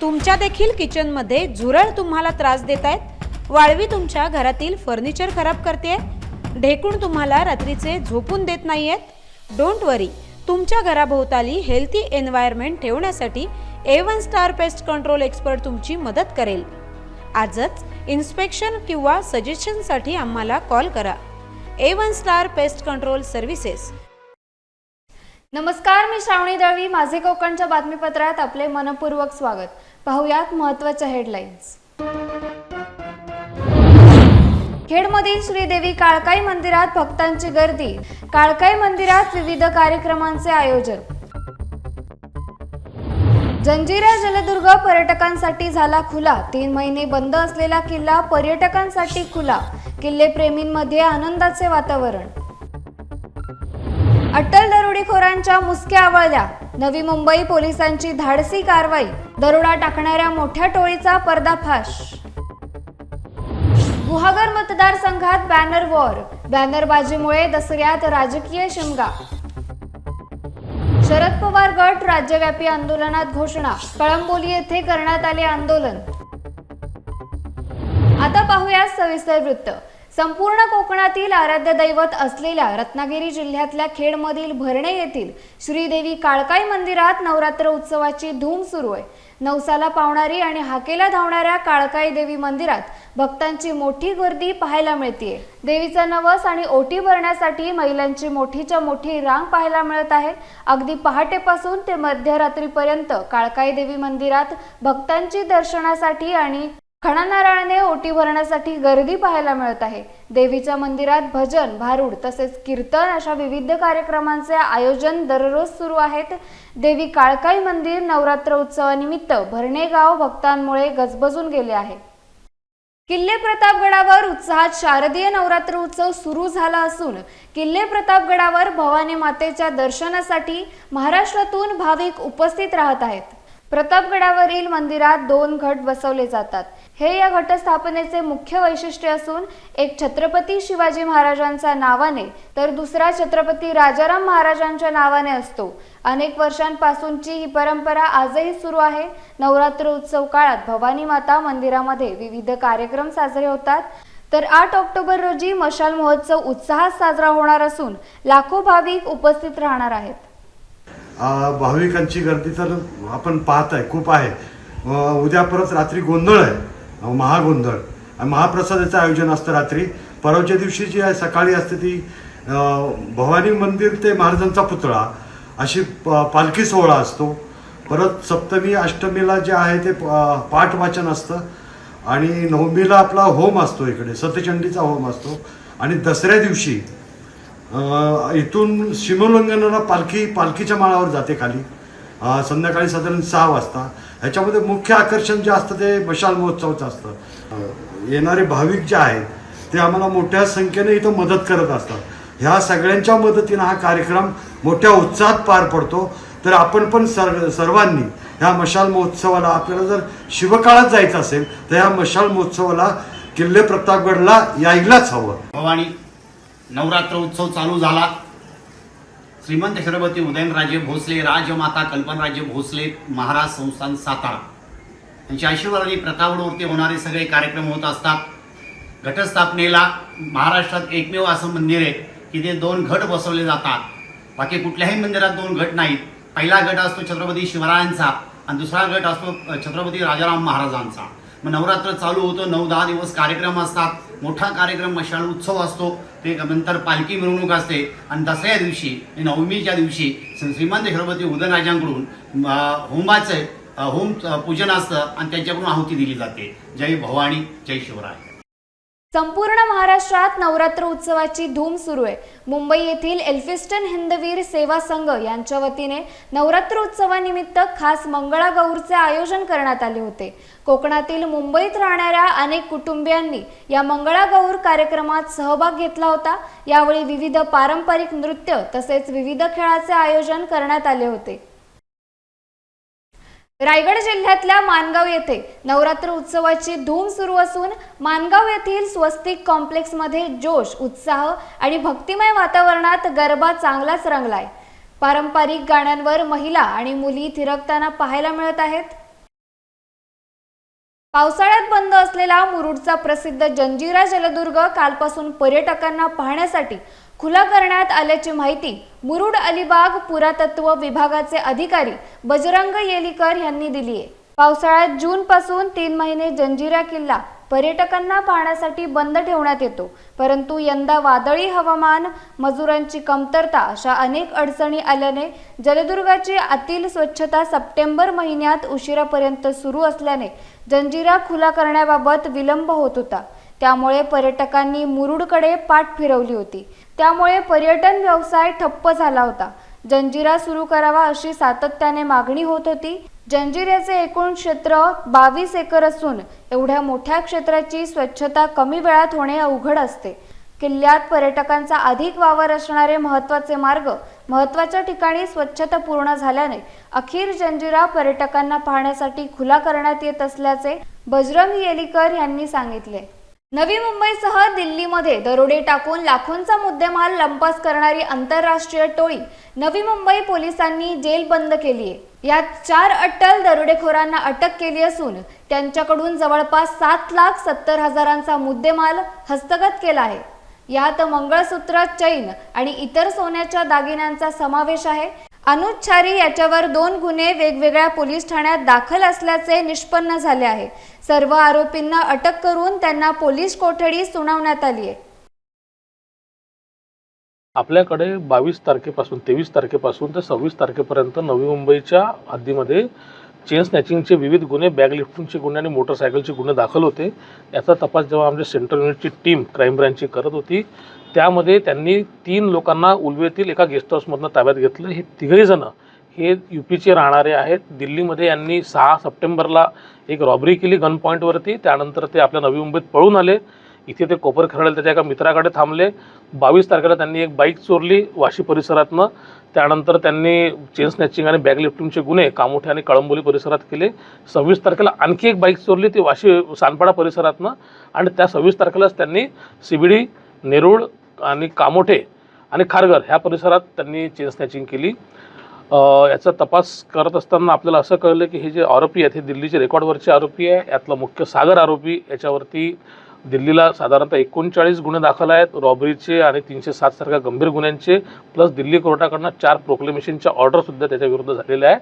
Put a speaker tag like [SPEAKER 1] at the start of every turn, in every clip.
[SPEAKER 1] तुमच्या देखील किचनमध्ये झुरळ तुम्हाला त्रास देत आहेत? वाळवी तुमच्या घरातील फर्निचर खराब करते ढेकूण तुम्हाला रात्रीचे झोपून देत नाही आहेत? डोंट वरी तुमच्या घराभोवताली हेल्थी एन्व्हायरमेंट ठेवण्यासाठी A one star pest control expert तुमची मदत करेल. आजच इन्स्पेक्शन किंवा सजेशनसाठी आम्हाला कॉल करा. A one star pest control services
[SPEAKER 2] नमस्कार मी श्रावणी दळवी. माझे कोकणच्या बातमीपत्रात आपले मनपूर्वक स्वागत. पाहुयात महत्त्वाच्या हेडलाईन्स. खेडमधील श्रीदेवी काळकाई मंदिरात भक्तांची गर्दी. काळकाई मंदिरात विविध कार्यक्रमांचे आयोजन. जंजिरा जलदुर्ग पर्यटकांसाठी झाला खुला. तीन महिने बंद असलेला किल्ला पर्यटकांसाठी खुला. किल्ले प्रेमींमध्ये आनंदाचे वातावरण. अटल दरोडेखोरांच्या मुसक्या आवळल्या. नवी मुंबई पोलिसांची धाडसी कारवाई. दरोडा टाकणाऱ्या मोठ्या टोळीचा पर्दाफाश. गुहागर मतदारसंघात बॅनर वॉर. बॅनरबाजीमुळे दसऱ्यात राजकीय शिमगा. शरद पवार गट राज्यव्यापी आंदोलनात घोषणा. कळंबोली येथे करण्यात आले आंदोलन. आता पाहूया सविस्तर वृत्त. संपूर्ण कोकणातील आराध्य दैवत असलेल्या रत्नागिरी जिल्ह्यातल्या खेडमधील भरणे येथील श्रीदेवी काळकाई मंदिरात नवरात्र उत्सवाची धूम सुरू आहे. नवसाला पावणारी आणि हाकेला धावणाऱ्या काळकाई देवी मंदिरात भक्तांची मोठी गर्दी पाहायला मिळते देवीचा नवस आणि ओटी भरण्यासाठी महिलांची मोठीच्या मोठी रांग पाहायला मिळत आहे. अगदी पहाटेपासून ते मध्यरात्रीपर्यंत काळकाई देवी मंदिरात भक्तांची दर्शनासाठी आणि खणानारळाने ओटी भरण्यासाठी गर्दी पाहायला मिळत आहे. देवीच्या मंदिरात भजन भारूड तसेच कीर्तन अशा विविध कार्यक्रमांचे आयोजन दररोज सुरू आहेत. देवी काळकाई मंदिर नवरात्र उत्सवानिमित्त भरणे गाव भक्तांमुळे गजबजून गेले आहे. किल्ले प्रतापगडावर उत्साहात शारदीय नवरात्र उत्सव सुरू झाला असून किल्ले प्रतापगडावर भवानी मातेच्या दर्शनासाठी महाराष्ट्रातून भाविक उपस्थित राहत आहेत. प्रतापगडावरील मंदिरात दोन घट बसवले जातात. हे या घटस्थापनेचे मुख्य वैशिष्ट्य असून एक छत्रपती शिवाजी महाराजांच्या नावाने तर दुसरा छत्रपती राजाराम महाराजांच्या नावाने असतो. अनेक वर्षांपासूनची ही परंपरा आजही सुरू आहे. नवरात्र उत्सव काळात भवानी माता मंदिरामध्ये विविध कार्यक्रम साजरे होतात. तर आठ ऑक्टोबर रोजी मशाल महोत्सव उत्साहात साजरा होणार असून लाखो भाविक उपस्थित राहणार आहेत.
[SPEAKER 3] भाविकांची गर्दी तर आपण पाहत आहे खूप आहे. उद्या परत रात्री गोंधळ आहे. महागोंधळ. आणि महाप्रसादाचं आयोजन असतं रात्री. परवाच्या दिवशी जी आहे सकाळी असते ती भवानी मंदिर ते महाराजांचा पुतळा अशी प- पालखी सोहळा असतो. परत सप्तमी अष्टमीला जे आहे ते प- पाठ वाचन असतं. आणि नवमीला आपला होम असतो इकडे. सत्यचंडीचा होम असतो. आणि दसऱ्या दिवशी इथून सीमोल्लंघनाला पालखी पालखीच्या माळावर जाते खाली. संध्याकाळी साधारण सहा वाजता. ह्याच्यामध्ये मुख्य आकर्षण जे असतं ते मशाल महोत्सवाचं असतं. येणारे भाविक जे आहेत ते आम्हाला मोठ्या संख्येने इथं मदत करत असतात. ह्या सगळ्यांच्या मदतीनं हा कार्यक्रम मोठ्या उत्साहात पार पडतो. तर आपण पण सर सर्वांनी ह्या मशाल महोत्सवाला आपल्याला जर शिवकाळात जायचं असेल तर ह्या मशाल महोत्सवाला किल्ले प्रतापगडला यायलाच हवं.
[SPEAKER 4] भवानी नवरात्र उत्सव चालू झाला. श्रीमंत छत्रपती उदयनराजे भोसले राजमाता कल्पनराजे भोसले महाराज संस्थान सातारा. यांच्या आशीर्वादाने प्रतापगडवरती होणारे सगळे कार्यक्रम होत असतात. घटस्थापनेला महाराष्ट्रात एकमेव असं मंदिर आहे की ते दोन घट बसवले जातात. बाकी कुठल्याही मंदिरात दोन घट नाहीत. पहिला गट असतो छत्रपती शिवरायांचा आणि दुसरा गट असतो छत्रपती राजाराम महाराजांचा. मग नवरात्र चालू होतं नऊ दहा दिवस कार्यक्रम असतात. मोठा कार्यक्रम मशाल उत्सव असतो. ते नंतर पालखी मिरवणूक असते. आणि दसऱ्या दिवशी नवमीच्या दिवशी श्रीमंत छत्रपती उदयनराजांकडून होमाचं होम पूजन असतं आणि त्यांच्याकडून आहुती दिली जाते. जय भवानी जय शिवराय.
[SPEAKER 2] संपूर्ण महाराष्ट्रात नवरात्र उत्सवाची धूम सुरू आहे. मुंबई येथील एल्फिस्टन हिंदवीर सेवा संघ यांच्या वतीने नवरात्र उत्सवानिमित्त खास मंगळागौरचे आयोजन करण्यात आले होते. कोकणातील मुंबईत राहणाऱ्या अनेक कुटुंबियांनी या मंगळागौर कार्यक्रमात सहभाग घेतला होता. यावेळी विविध पारंपरिक नृत्य तसेच विविध खेळाचे आयोजन करण्यात आले होते. रायगड जिल्ह्यातल्या मानगाव येथे नवरात्र उत्सवाची धूम सुरू असून मानगाव येथील स्वस्तिक कॉम्प्लेक्समध्ये जोश उत्साह आणि भक्तिमय वातावरणात गरबा चांगलाच रंगलाय. पारंपरिक गाण्यांवर महिला आणि मुली थिरकताना पाहायला मिळत आहेत. पावसाळ्यात बंद असलेला मुरुडचा प्रसिद्ध जंजिरा जलदुर्ग कालपासून पर्यटकांना पाहण्यासाठी खुला करण्यात आल्याची माहिती मुरुड अलिबाग पुरातत्व विभागाचे अधिकारी बजरंग येलीकर यांनी दिली आहे. पावसाळ्यात जून पासून तीन महिने जंजिरा किल्ला पर्यटकांना पाहण्यासाठी बंद ठेवण्यात येतो. परंतु यंदा वादळी हवामान मजुरांची कमतरता अशा अनेक अडचणी आल्याने जलदुर्गाची आतील स्वच्छता सप्टेंबर महिन्यात उशिरापर्यंत सुरू असल्याने जंजिरा खुला करण्याबाबत विलंब होत होता. त्यामुळे पर्यटकांनी मुरुडकडे पाठ फिरवली होती. त्यामुळे पर्यटन व्यवसाय ठप्प झाला होता. जंजिरा सुरू करावा अशी सातत्याने मागणी होत होती. जंजिऱ्याचे एकूण क्षेत्र बावीस एकर असून एवढ्या मोठ्या क्षेत्राची स्वच्छता कमी वेळात होणे अवघड असते. किल्ल्यात पर्यटकांचा अधिक वावर असणारे महत्त्वाचे मार्ग महत्त्वाच्या ठिकाणी स्वच्छता पूर्ण झाल्याने अखेर जंजिरा पर्यटकांना पाहण्यासाठी खुला करण्यात येत असल्याचे बजरंग येलीकर यांनी सांगितले. नवी मुंबईसह दिल्लीमध्ये दरोडे टाकून लाखोंचा मुद्देमाल लंपास करणारी आंतरराष्ट्रीय टोळी नवी मुंबई पोलिसांनी जेल बंद केली आहे यात चार अट्टल दरोडेखोरांना अटक केली असून त्यांच्याकडून जवळपास सात लाख सत्तर हजारांचा मुद्देमाल हस्तगत केला आहे. यात मंगळसूत्र चैन आणि इतर सोन्याच्या दागिन्यांचा समावेश आहे. अनुज छारी याच्यावर दोन गुन्हे वेगवेगळ्या पोलीस ठाण्यात दाखल असल्याचे निष्पन्न झाले आहे. सर्व आरोपींना अटक करून त्यांना पोलीस कोठडी सुनावण्यात आली आहे.
[SPEAKER 5] आपल्याकडे बावीस तारखेपासून तेवीस तारखेपासून ते सव्वीस तारखेपर्यंत नवी मुंबईच्या हद्दीमध्ये चेन स्नॅचिंगचे विविध गुन्हे बॅग लिफ्टिंगचे गुन्हे आणि मोटरसायकलचे गुन्हे दाखल होते. याचा तपास जेव्हा आमच्या सेंट्रल युनिटची टीम क्राईम ब्रँचची करत होती त्यामध्ये त्यांनी तीन लोकांना उलवेतील एका गेस्ट हाऊसमधनं ताब्यात घेतलं. हे तिघही जणं हे यू पीचे राहणारे आहेत. दिल्लीमध्ये यांनी सहा सप्टेंबरला एक रॉबरी केली गन पॉईंटवरती त्यानंतर ते आपल्या नवी मुंबईत पळून आले. इथे ते कोपर खरडले त्याच्या एका मित्राकडे थांबले. बावीस तारखेला त्यांनी एक बाईक चोरली वाशी परिसरातनं. त्यानंतर त्यांनी चेन स्नॅचिंग आणि बॅग लिफ्टिंगचे गुन्हे कामोठे आणि कळंबोली परिसरात केले. सव्वीस तारखेला आणखी एक बाईक चोरली ती वाशी सानपाडा परिसरातनं. आणि त्या सव्वीस तारखेलाच त्यांनी सिबिडी नेरूळ आणि कामोठे आणि खारघर ह्या परिसरात त्यांनी चेन स्नॅचिंग केली. याचा तपास करत असताना आपल्याला असं कळलं की हे जे आरोपी आहेत हे दिल्लीचे रेकॉर्डवरचे आरोपी आहे. यातला मुख्य सागर आरोपी याच्यावरती दिल्लीला साधारणतः एकोणचाळीस गुन्हे दाखल आहेत. रॉबरीचे आणि तीनशे सात सारख्या गंभीर गुन्ह्यांचे प्लस दिल्ली कोर्टाकडनं चार प्रोक्लेमेशनच्या ऑर्डरसुद्धा त्याच्याविरुद्ध झालेल्या आहे.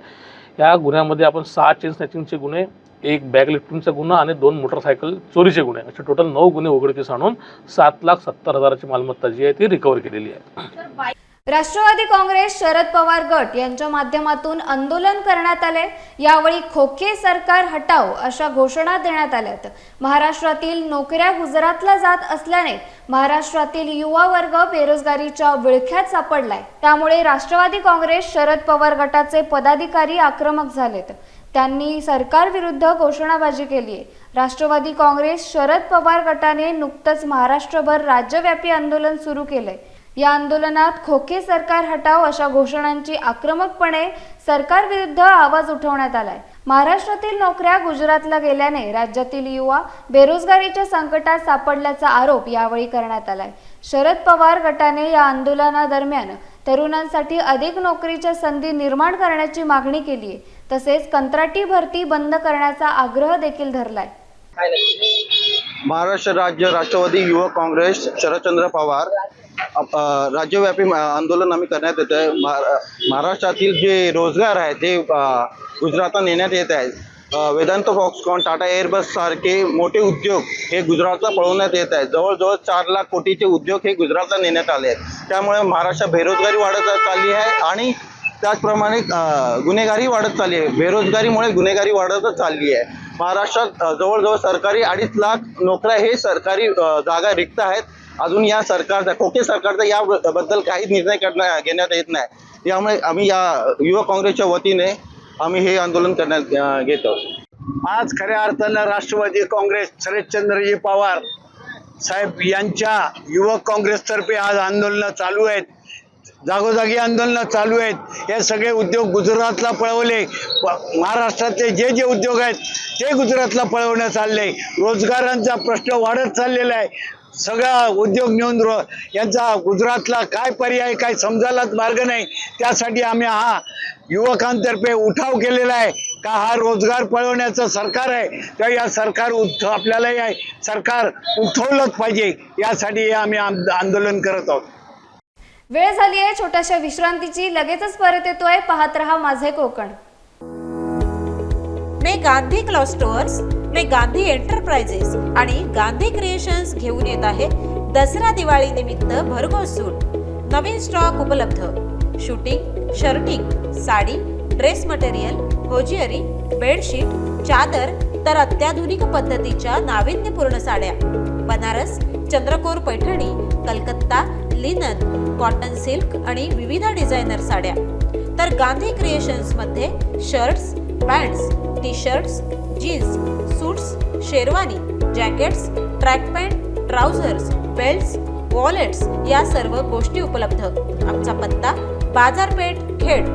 [SPEAKER 5] या गुन्ह्यामध्ये आपण सहा चेन स्नॅचिंगचे गुन्हे एक बॅग लिफ्टिंगचा गुन्हा आणि दोन मोटरसायकल चोरीचे गुन्हे. असे टोटल नऊ गुन्हे उघडकीस आणून सात लाख सत्तर हजाराची मालमत्ता जी आहे ती रिकवर केलेली आहे.
[SPEAKER 2] राष्ट्रवादी काँग्रेस शरद पवार गट यांच्या माध्यमातून आंदोलन करण्यात आले. यावेळी खोके सरकार हटाव अशा घोषणा देण्यात आल्यात. महाराष्ट्रातील नोकऱ्या गुजरातला जात असल्याने महाराष्ट्रातील युवा वर्ग बेरोजगारीच्या विळख्यात सापडलाय. त्यामुळे राष्ट्रवादी काँग्रेस शरद पवार गटाचे पदाधिकारी आक्रमक झालेत. त्यांनी सरकारविरुद्ध घोषणाबाजी केली आहे राष्ट्रवादी काँग्रेस शरद पवार गटाने नुकतंच महाराष्ट्रभर राज्यव्यापी आंदोलन सुरू केलंय. या आंदोलनात खोके सरकार हटाव अशा घोषणांची आक्रमकपणे सरकारविरुद्ध आवाज उठवण्यात आलाय. महाराष्ट्रातील नोकऱ्या गुजरातला गेल्याने राज्यातील युवा बेरोजगारीच्या संकटात सापडल्याचा आरोप यावेळी करण्यात आलाय. शरद पवार गटाने या आंदोलनादरम्यान तरुणांसाठी अधिक नोकरीच्या संधी निर्माण करण्याची मागणी केली आहे. तसेच कंत्राटी भरती बंद करण्याचा आग्रह देखील धरलाय.
[SPEAKER 6] महाराष्ट्र राज्य राष्ट्रवादी युवक काँग्रेस शरदचंद्र पवार राज्यव्यापी आंदोलन आम्ही करण्यात येत आहे महाराष्ट्रातील जे रोजगार आहेत ते गुजरातला नेण्यात येत आहेत वेदांत फॉक्सकॉन टाटा एअरबस सारखे मोठे उद्योग हे गुजरातला पळवण्यात येत आहेत जवळजवळ चार लाख कोटीचे उद्योग हे गुजरातला नेण्यात आले आहेत. त्यामुळे महाराष्ट्रात बेरोजगारी वाढत चालली आहे आणि त्याचप्रमाणे गुन्हेगारी वाढत चालली आहे. बेरोजगारीमुळे गुन्हेगारी वाढतच चालली आहे. महाराष्ट्रात जवळजवळ सरकारी अडीच लाख नोकऱ्या हे सरकारी जागा रिक्त आहेत. अजून या सरकारचा खोके सरकारचा याबद्दल काही निर्णय करण्या घेण्यात येत नाही. यामुळे आम्ही या युवक काँग्रेसच्या वतीने आम्ही हे आंदोलन करण्यात घेतो.
[SPEAKER 7] आज खऱ्या अर्थानं राष्ट्रवादी काँग्रेस शरदचंद्रजी पवार साहेब यांच्या युवक काँग्रेसतर्फे आज आंदोलनं चालू आहेत. जागोजागी आंदोलनं चालू आहेत. हे सगळे उद्योग गुजरातला पळवले. महाराष्ट्रातले जे जे उद्योग आहेत ते गुजरातला पळवण्यात चालले. रोजगारांचा प्रश्न वाढत चाललेला आहे. सगळा उद्योग नेऊन रो यांचा गुजरातला काय पर्याय काय समजायलाच मार्ग नाही. त्यासाठी आम्ही हा युवकांतर्फे उठाव केलेला आहे का हा रोजगार पळवण्याचं सरकार आहे. तर या सरकार उठ आपल्याला या सरकार उठवलंच पाहिजे. यासाठी आम्ही आम- आंदोलन करत आहोत.
[SPEAKER 2] वेळ झाली आहे छोट्याशा विश्रांतीची. लगेचच परत येतोय. पाहत रहा माझे कोकण.
[SPEAKER 1] मे Gandhi cloth stores Gandhi enterprises आणि गांधी क्रिएशन्स घेऊन येत आहे दसरा दिवाळी निमित्त भरघोस सूट नवीन स्टॉक उपलब्ध. Suiting shirting sari dress material hosiery bedsheet चादर तर अत्याधुनिक पद्धतीच्या नाविन्यपूर्ण साड्या. Banaras चंद्रकोर Paithani Calcutta linen cotton silk आणि विविध डिझायनर साड्या. तर Gandhi क्रिएशन्समध्ये shirts pants T shirts jeans suits sherwani jackets track pant trousers belts wallets या सर्व गोष्टी उपलब्ध. आमचा पत्ता बाजारपेठ खेड.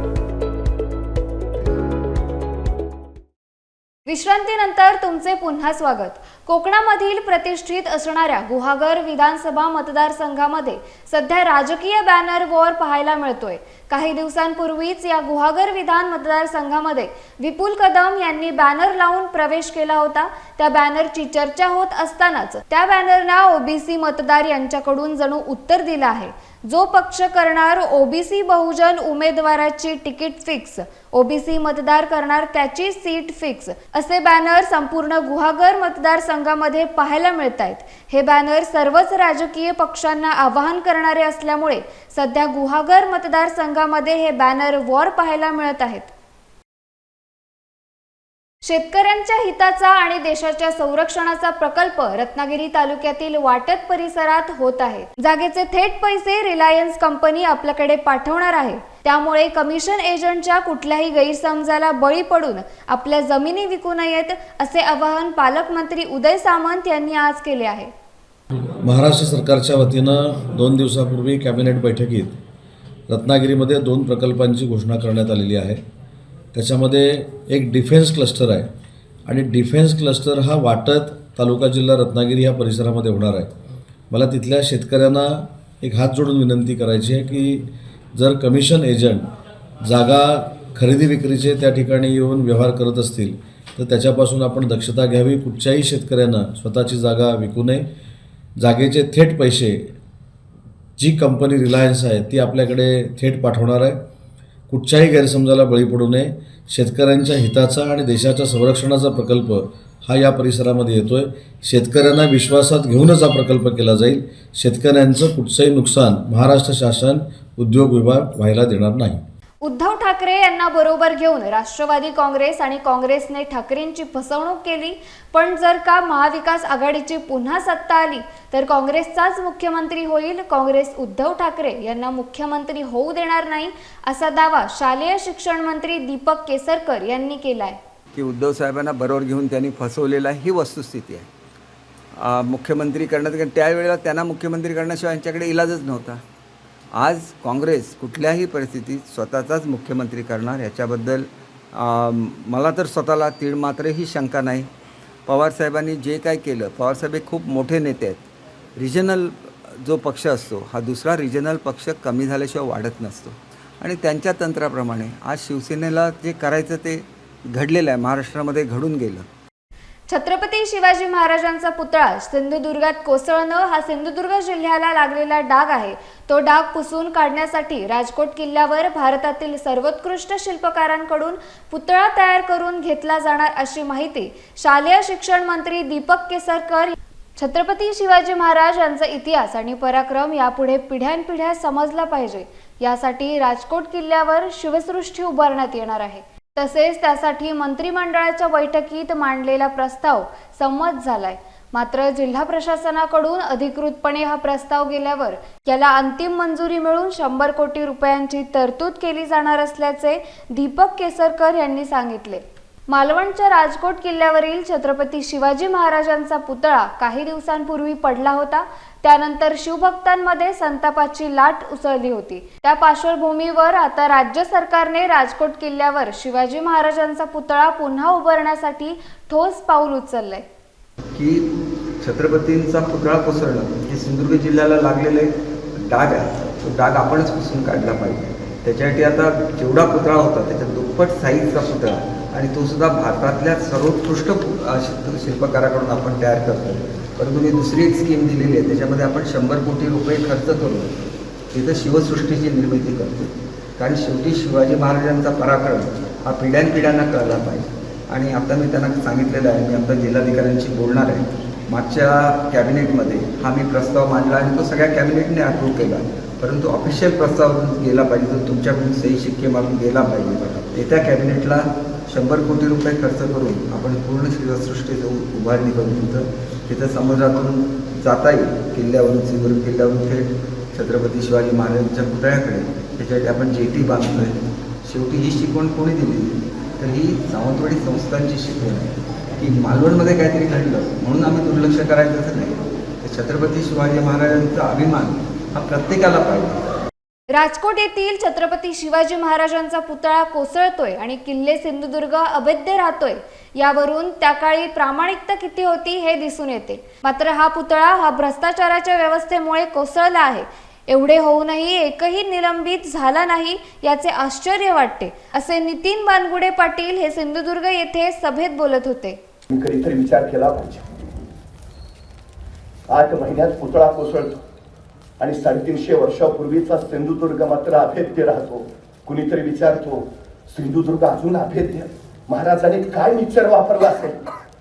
[SPEAKER 2] विश्रांतीनंतर तुमचे पुन्हा स्वागत. कोकणामधील प्रतिष्ठित असणाऱ्या गुहागर विधानसभा मतदारसंघामध्ये सध्या राजकीय बॅनर वॉर पाहायला मिळतोय. काही दिवसांपूर्वीच या गुहागर विधान मतदारसंघामध्ये विपुल कदम यांनी बॅनर लावून प्रवेश केला होता. त्या बॅनरची चर्चा होत असतानाच त्या बॅनरना ओबीसी मतदार यांच्याकडून जणू उत्तर दिलं आहे. जो पक्ष करणार ओबीसी बहुजन उमेदवाराची तिकीट फिक्स ओबीसी मतदार करणार त्याची सीट फिक्स असे बॅनर संपूर्ण गुहागर मतदारसंघामध्ये पाहायला मिळत आहेत हे बॅनर सर्वच राजकीय पक्षांना आवाहन करणारे असल्यामुळे सध्या गुहागर मतदारसंघामध्ये हे बॅनर वॉर पाहायला मिळत आहेत. शेतकऱ्यांच्या हिताचा आणि देशाच्या संरक्षणाचा प्रकल्प रत्नागिरी तालुक्यातील वाटत परिसरात होत आहे. जागेचे थेट पैसे रिलायन्स कंपनी आपल्याकडे पाठवणार आहे. त्यामुळे कमिशन एजंटच्या कुठल्याही गैरसमजाला बळी पडून आपल्या जमिनी विकू नयेत असे आवाहन पालकमंत्री उदय सामंत यांनी आज केले आहे.
[SPEAKER 8] महाराष्ट्र सरकारच्या वतीनं दोन दिवसापूर्वी कॅबिनेट बैठकीत रत्नागिरीमध्ये दोन प्रकल्पांची घोषणा करण्यात आलेली आहे. त्याच्यामध्ये एक डिफेन्स क्लस्टर आहे. आणि डिफेन्स क्लस्टर हा वाटत तालुका जिल्हा रत्नागिरी या परिसरामध्ये होणार आहे. मला तिथल्या शेतकऱ्यांना एक हात जोडून विनंती करायची आहे की जर कमिशन एजंट जागा खरेदी विक्रीचे त्या ठिकाणी येऊन व्यवहार करत असतील तर त्याच्यापासून आपण दक्षता घ्यावी. कुठच्याही शेतकऱ्यांना स्वतःची जागा विकू नये. जागेचे थेट पैसे जी कंपनी रिलायन्स आहे ती आपल्याकडे थेट पाठवणार आहे. कुठच्याही गैरसमजाला बळी पडू नये. शेतकऱ्यांच्या हिताचा आणि देशाच्या संरक्षणाचा प्रकल्प हा या परिसरामध्ये येतो आहे शेतकऱ्यांना विश्वासात घेऊनच हा प्रकल्प केला जाईल. शेतकऱ्यांचं कुठचंही नुकसान महाराष्ट्र शासन उद्योग विभाग व्हायला देणार नाही.
[SPEAKER 2] उद्धव ठाकरे यांना बरोबर घेऊन राष्ट्रवादी काँग्रेस आणि काँग्रेसने ठाकरेंची फसवणूक केली. पण जर का महाविकास आघाडीची पुन्हा सत्ता आली तर काँग्रेसचाच मुख्यमंत्री होईल. काँग्रेस उद्धव ठाकरे यांना मुख्यमंत्री होऊ देणार नाही असा दावा शालेय शिक्षण मंत्री दीपक केसरकर यांनी केलाय.
[SPEAKER 9] की उद्धव साहेबांना बरोबर घेऊन त्यांनी फसवलेला आहे ही वस्तुस्थिती आहे. मुख्यमंत्री करण्यात कारण त्यावेळेला त्यांना मुख्यमंत्री करण्याशिवाय यांच्याकडे इलाजच नव्हता. आज काँग्रेस कुठल्याही परिस्थितीत स्वतःचाच मुख्यमंत्री करणार याच्याबद्दल मला तर स्वतःला तीळ मात्रही शंका नाही. पवारसाहेबांनी जे काय केलं पवारसाहेब हे खूप मोठे नेते आहेत. रिजनल जो पक्ष असतो हा दुसरा रिजनल पक्ष कमी झाल्याशिवाय वाढत नसतो. आणि त्यांच्या तंत्राप्रमाणे आज शिवसेनेला जे करायचं ते घडलेलं आहे महाराष्ट्रामध्ये घडून गेलं.
[SPEAKER 2] छत्रपती शिवाजी महाराजांचा पुतळा सिंधुदुर्गात कोसळणं हा सिंधुदुर्ग जिल्ह्याला लागलेला डाग आहे. तो डाग पुसून काढण्यासाठी राजकोट किल्ल्यावर भारतातील सर्वोत्कृष्ट शिल्पकारांकडून पुतळा तयार करून घेतला जाणार अशी माहिती शालेय शिक्षण मंत्री दीपक केसरकर छत्रपती शिवाजी महाराज यांचा इतिहास आणि पराक्रम यापुढे पिढ्यानपिढ्या समजला पाहिजे. यासाठी राजकोट किल्ल्यावर शिवसृष्टी उभारण्यात येणार आहे. तसेच त्यासाठी मंत्रिमंडळाच्या बैठकीत मांडलेला प्रस्ताव संमत झालाय. मात्र जिल्हा प्रशासनाकडून अधिकृतपणे हा प्रस्ताव गेल्यावर याला अंतिम मंजुरी मिळून शंभर कोटी रुपयांची तरतूद केली जाणार असल्याचे दीपक केसरकर यांनी सांगितले. मालवणच्या राजकोट किल्ल्यावरील छत्रपती शिवाजी महाराजांचा पुतळा काही दिवसांपूर्वी पडला होता. त्यानंतर शिवभक्तांमध्ये संतापाची लाट उसळली होती. त्या पार्श्वभूमीवर आता राज्य सरकारने राजकोट किल्ल्यावर शिवाजी महाराजांचा पुतळा पुन्हा उभारण्यासाठी ठोस पाऊल उचललंय.
[SPEAKER 9] की छत्रपतींचा पुतळा कोसळणं हे सिंधुदुर्ग जिल्ह्याला लागलेले डाग आहे तो डाग आपणच पुसून काढला पाहिजे. त्याच्यासाठी आता जेवढा पुतळा होता त्याच्या दुप्पट साईजचा पुतळा आणि तो सुद्धा भारतातल्या सर्वोत्कृष्ट शिल्पकाराकडून आपण तयार करतो परंतु मी दुसरी एक स्कीम दिलेली आहे. त्याच्यामध्ये आपण शंभर कोटी रुपये खर्च करून तिथं शिवसृष्टीची निर्मिती करतो. कारण शेवटी शिवाजी महाराजांचा पराक्रम हा पिढ्यानपिढ्यांना कळला पाहिजे. आणि आता मी त्यांना सांगितलेलं आहे मी आता जिल्हाधिकाऱ्यांशी बोलणार आहे. मागच्या कॅबिनेटमध्ये हा मी प्रस्ताव मांडला आणि तो सगळ्या कॅबिनेटने अप्रूव्ह केला. परंतु ऑफिशियल प्रस्ताव गेला पाहिजे तो तुमच्याकडून सही शिक्के मागून गेला पाहिजे. येत्या कॅबिनेटला शंभर कोटी रुपये खर्च करून आपण पूर्ण शिवसृष्टीचं उभारणी करून तिथं तिथं समुद्रातून जाता येईल. किल्ल्यावरून सिंधुदुर्ग किल्ल्यावरून थेट छत्रपती शिवाजी महाराजांच्या पुतळ्याकडे. त्याच्यासाठी आपण जेटी बांधतोय शेवटी ही शिकवण कोणी दिली? तर ही सावंतवाडी संस्थांची शिकवण आहे. की मालवणमध्ये काहीतरी घडलं म्हणून आम्ही दुर्लक्ष करायचं असं नाही. तर छत्रपती शिवाजी महाराजांचा अभिमान हा प्रत्येकाला पाहिजे.
[SPEAKER 2] राजकोट येथील छत्रपती शिवाजी महाराजांचा पुतळा कोसळतोय आणि किल्ले सिंधुदुर्ग अभेद्य राहतोय. यावरून त्या काळी प्रामाणिकता किती होती हे दिसून येते. मात्र हा पुतळा हा भ्रष्टाचाराच्या व्यवस्थेमुळे कोसळला आहे. एवढे होऊनही एकही निलंबित झाला नाही याचे आश्चर्य वाटते असे नितीन बानगुडे पाटील हे सिंधुदुर्ग येथे सभेत बोलत होते.
[SPEAKER 10] कधीतरी विचार केला पाहिजे. आठ महिन्यात पुतळा कोसळतो. आणि साडेतीनशे वर्षापूर्वीचा सिंधुदुर्ग मात्र अभेद्य राहतो. कुणीतरी विचारतो सिंधुदुर्ग अजून अभेद्य? महाराजांनी काय मिक्सर वापरला असेल?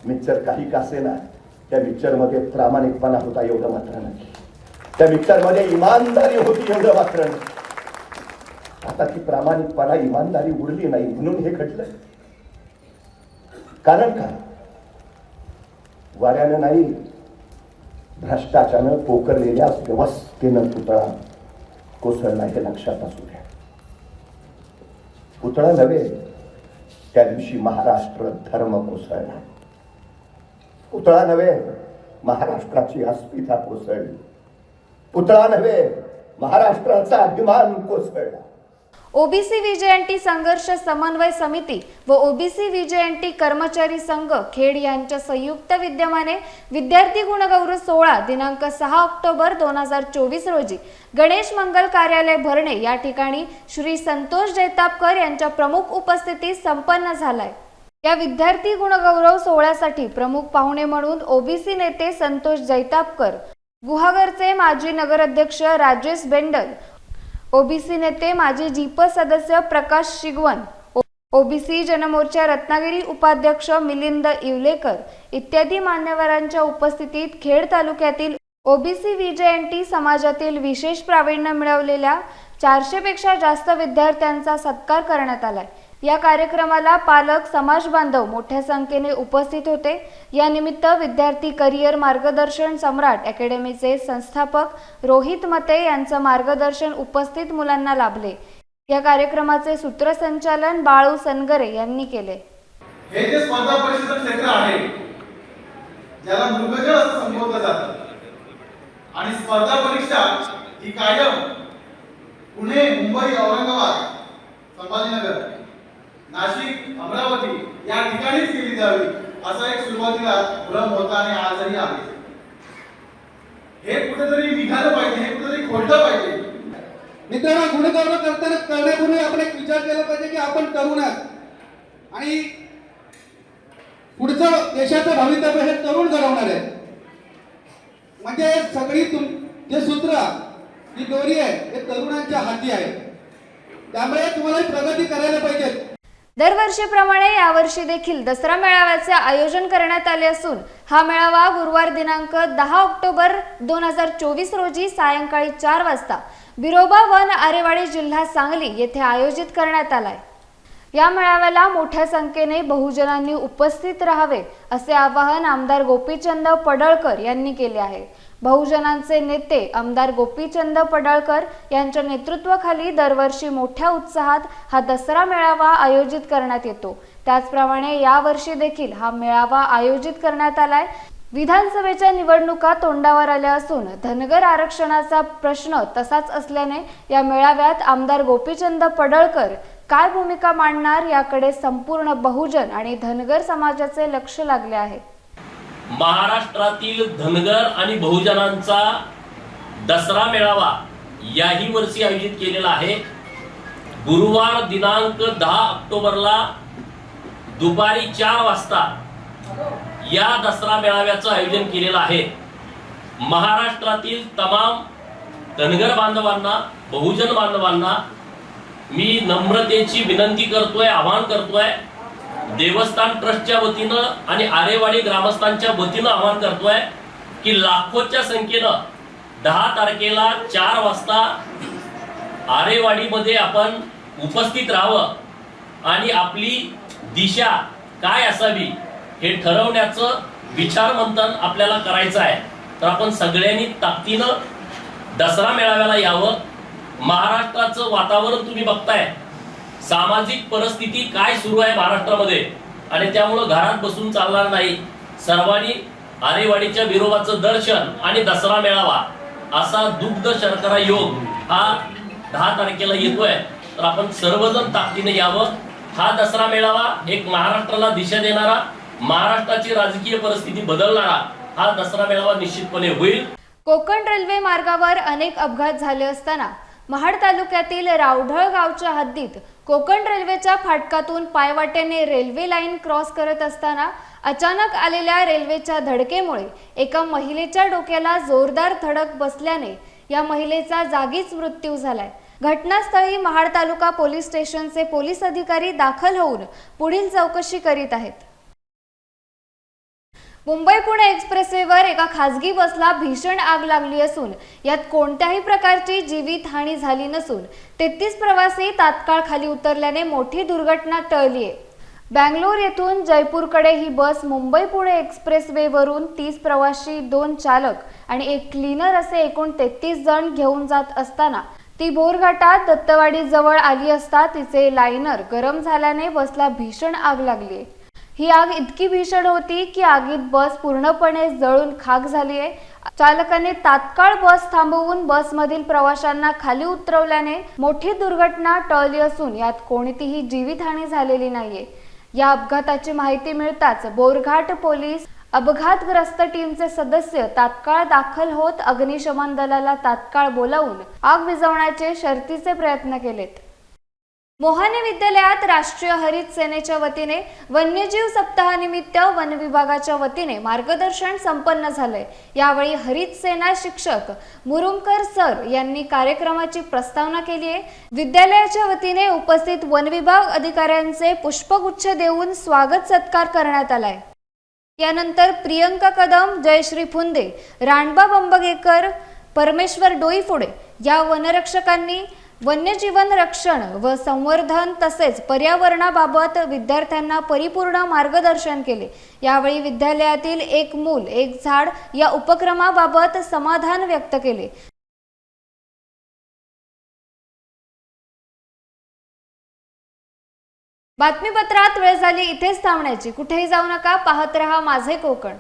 [SPEAKER 10] मिक्सर काही का असेना? त्या मिक्सरमध्ये प्रामाणिकपणा होता एवढं मात्र नाही. त्या मिक्सरमध्ये इमानदारी होती एवढं मात्र नाही. आता ती प्रामाणिकपणा इमानदारी उरली नाही म्हणून हे घडलं. कारण का वाऱ्यानं नाही भ्रष्टाचारानं पोकरलेल्या व्यवस्थेनं पुतळा कोसळला हे लक्षात असू द्या. पुतळा नव्हे त्या दिवशी महाराष्ट्र धर्म कोसळला. पुतळा नव्हे महाराष्ट्राची अस्मिता कोसळली. पुतळा नव्हे महाराष्ट्राचा अभिमान कोसळला.
[SPEAKER 2] ओबीसी विजयंती संघर्ष समन्वय समिती व ओबीसी विजयंती कर्मचारी संघ खेड यांच्या संयुक्त विद्यमाने विद्यार्थी गुणगौरव सोहळा दिनांक सहा ऑक्टोबर दोन हजार चोवीस रोजी गणेश मंगल कार्यालय भरणे या ठिकाणी श्री संतोष जैतापकर यांच्या प्रमुख उपस्थितीत संपन्न झालाय. या विद्यार्थी गुणगौरव सोहळ्यासाठी प्रमुख पाहुणे म्हणून ओबीसी नेते संतोष जैतापकर गुहागरचे माजी नगराध्यक्ष राजेश बेंडल ओबीसी नेते माजी जीप सदस्य प्रकाश शिगवन ओबीसी जनमोर्चा रत्नागिरी उपाध्यक्ष मिलिंद इवलेकर इत्यादी मान्यवरांच्या उपस्थितीत खेड तालुक्यातील ओबीसी विजयंती समाजातील विशेष प्रावीण्य मिळवलेल्या चारशेपेक्षा जास्त विद्यार्थ्यांचा सत्कार करण्यात आलाय. या कार्यक्रमाला पालक समाज बांधव मोठ्या संख्येने उपस्थित होते. यानिमित्त विद्यार्थी करिअर मार्गदर्शन सम्राट अकॅडमीचे संस्थापक रोहित मते यांचं मार्गदर्शन उपस्थित मुलांना लाभले. या कार्यक्रमाचे सूत्रसंचालन बाळू सनगरे यांनी केले.
[SPEAKER 11] हे जे स्पर्धा परीक्षेचं क्षेत्र आहे ज्याला मृगजळ असं संबोधलं जात. आणि स्पर्धा परीक्षा ही कायम पुणे मुंबई औरंगाबाद संभाजीनगर नाशिक अमरावती या ठिकाणीच केली जावी असा एक सुरुवातीला भ्रम होता आणि आजही आहे. हे कुठेतरी निघालं पाहिजे हे कुठेतरी खोडलं पाहिजे.
[SPEAKER 12] मित्रांनो गुणगौरव करताना करण्यापूर्वी आपण एक विचार केला पाहिजे की आपण तरुण आहात. आणि पुढचं देशाचं भवितव्य हे तरुण घडवणार आहे म्हणजे सगळी तुम जे सूत्र ही दोरी आहे हे तरुणांच्या हाती आहे. त्यामुळे तुम्हाला प्रगती करायला पाहिजे.
[SPEAKER 2] दरवर्षीप्रमाणे यावर्षी देखील दसरा मेळाव्याचे आयोजन करण्यात आले असून हा मेळावा गुरुवार दिनांक दहा ऑक्टोबर दोन हजार चोवीस रोजी सायंकाळी चार वाजता बिरोबा वन आरेवाडी जिल्हा सांगली येथे आयोजित करण्यात आलाय. या मेळाव्याला मोठ्या संख्येने बहुजनांनी उपस्थित राहावे असे आवाहन आमदार गोपीचंद पडळकर यांनी केले आहे. बहुजनांचे नेते आमदार गोपीचंद पडळकर यांच्या नेतृत्वाखाली दरवर्षी मोठ्या उत्साहात हा दसरा मेळावा आयोजित करण्यात येतो. त्याचप्रमाणे यावर्षी देखील हा मेळावा आयोजित करण्यात आलाय. विधानसभेच्या निवडणुका तोंडावर आल्या असून धनगर आरक्षणाचा प्रश्न तसाच असल्याने या मेळाव्यात आमदार गोपीचंद पडळकर काय भूमिका मांडणार याकडे संपूर्ण बहुजन आणि धनगर समाजाचे लक्ष लागले आहे.
[SPEAKER 13] महाराष्ट्रातील धनगर आणि बहुजनांचा दसरा मेळावा याही वर्षी आयोजित केलेला आहे. गुरुवार दिनांक दहा ऑक्टोबरला दुपारी चार वाजता या दसरा मेळाव्याचं आयोजन केलेलं आहे. महाराष्ट्रातील तमाम धनगर बांधवांना बहुजन बांधवांना मी नम्रतेची विनंती करतोय आवाहन करतोय देवस्थान ट्रस्टच्या वतीनं आणि आरेवाडी ग्रामस्थांच्या वतीनं आवाहन करतोय की लाखोच्या संख्येनं दहा तारखेला चार वाजता आरेवाडीमध्ये आपण उपस्थित राहावं आणि आपली दिशा काय असावी हे ठरवण्याचं विचारमंथन आपल्याला करायचं आहे. तर आपण सगळ्यांनी ताकदीनं दसरा मेळाव्याला यावं. महाराष्ट्राचं वातावरण तुम्ही बघताय. सामाजिक परिस्थिती काय सुरू आहे महाराष्ट्रामध्ये? आणि त्यामुळं घरात बसून चालणार नाही. सर्वांनी आरेवाडीच्या विरोबाचं दर्शन आणि दसरा मेळावा असा दुग्ध शर्करा योग हा दहा तारखेला येतोय. तर आपण सर्वजण ताकदीने यावं. हा दसरा मेळावा एक महाराष्ट्राला दिशा देणारा महाराष्ट्राची राजकीय परिस्थिती बदलणारा हा दसरा मेळावा निश्चितपणे होईल.
[SPEAKER 2] कोकण रेल्वे मार्गावर अनेक अपघात झाले असताना महाड तालुक्यातील रावढळ गावच्या हद्दीत कोकण रेल्वेच्या फाटकातून पायवाट्याने रेल्वे लाईन क्रॉस करत असताना अचानक आलेल्या रेल्वेच्या धडकेमुळे एका महिलेच्या डोक्याला जोरदार धडक बसल्याने या महिलेचा जागीच मृत्यू झालाय. घटनास्थळी महाड तालुका पोलीस स्टेशनचे पोलीस अधिकारी दाखल होऊन पुढील चौकशी करीत आहेत. मुंबई पुणे एक्सप्रेसवेवर एका खासगी बसला भीषण आग लागली असून यात कोणत्याही प्रकारची जीवित हानी झाली नसून तेहतीस प्रवासी तात्काळ खाली उतरल्याने मोठी दुर्घटना टळली आहे. बँगलोर येथून जयपूरकडे ही बस मुंबई पुणे एक्सप्रेसवेवरून तीस प्रवासी दोन चालक आणि एक क्लीनर असे एकूण तेहतीस जण घेऊन जात असताना ती बोरघाटात दत्तवाडी जवळ आली असता तिचे लायनर गरम झाल्याने बसला भीषण आग लागली ही आग इतकी भीषण होती की आगीत बस पूर्णपणे जळून खाक झाली आहे. चालकाने तात्काळ बस थांबवून बसमधील प्रवाशांना खाली उतरवल्याने मोठी दुर्घटना टळली असून यात कोणतीही जीवितहानी झालेली नाहीये. या अपघाताची माहिती मिळताच बोरघाट पोलीस अपघातग्रस्त टीमचे सदस्य तात्काळ दाखल होत अग्निशमन दलाला तात्काळ बोलावून आग विझवण्याचे शर्तीचे प्रयत्न केलेत. मोहाने विद्यालयात राष्ट्रीय हरित सेनेच्या वतीने वन्यजीव सप्ताहानिमित्त वन विभागाच्या वतीने मार्गदर्शन संपन्न झालंय. यावेळी हरित सेना शिक्षक मुरुमकर सर यांनी कार्यक्रमाची प्रस्तावना केली आहे विद्यालयाच्या वतीने उपस्थित वन विभाग अधिकाऱ्यांचे पुष्पगुच्छ देऊन स्वागत सत्कार करण्यात आलाय. यानंतर प्रियंका कदम जयश्री फुंदे राणबा बंबगेकर परमेश्वर डोईफोडे या वनरक्षकांनी वन्यजीवन रक्षण व संवर्धन तसेच पर्यावरणाबाबत विद्यार्थ्यांना परिपूर्ण मार्गदर्शन केले. यावेळी विद्यालयातील एक मूल एक झाड या उपक्रमाबाबत समाधान व्यक्त केले. बातमीपत्रात वेळ झाली इथेच थांबण्याची. कुठेही जाऊ नका पाहत रहा माझे कोकण.